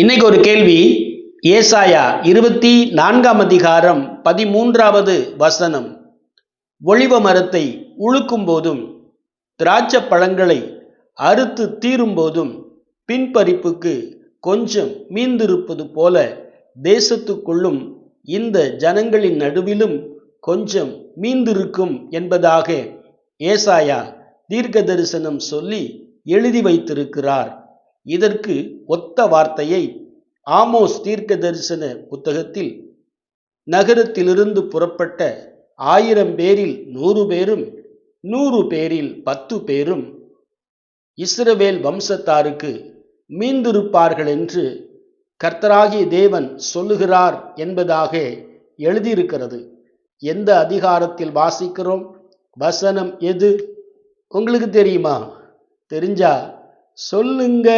இன்னைக்கு ஒரு கேள்வி. ஏசாயா இருபத்தி நான்காம் அதிகாரம் பதிமூன்றாவது வசனம். ஒளிவ மரத்தை உழுக்கும் போதும் திராட்சை பழங்களை அறுத்து தீரும் போதும் பின்பறிப்புக்கு கொஞ்சம் மீந்திருப்பது போல தேசத்துக்குள்ளும் இந்த ஜனங்களின் நடுவிலும் கொஞ்சம் மீந்திருக்கும் என்பதாக ஏசாயா தீர்க்க தரிசனம் சொல்லி எழுதி வைத்திருக்கிறார். இதற்கு ஒத்த வார்த்தையை ஆமோஸ் தீர்க்க தரிசன புத்தகத்தில் நகரத்திலிருந்து புறப்பட்ட ஆயிரம் பேரில் நூறு பேரும் நூறு பேரில் பத்து பேரும் இஸ்ரவேல் வம்சத்தாருக்கு மீந்திருப்பார்கள் என்று கர்த்தராகிய தேவன் சொல்லுகிறார் என்பதாக எழுதியிருக்கிறது. எந்த அதிகாரத்தில் வாசிக்கிறோம்? வசனம் எது? உங்களுக்கு தெரியுமா? தெரிஞ்சா சொல்லுங்க.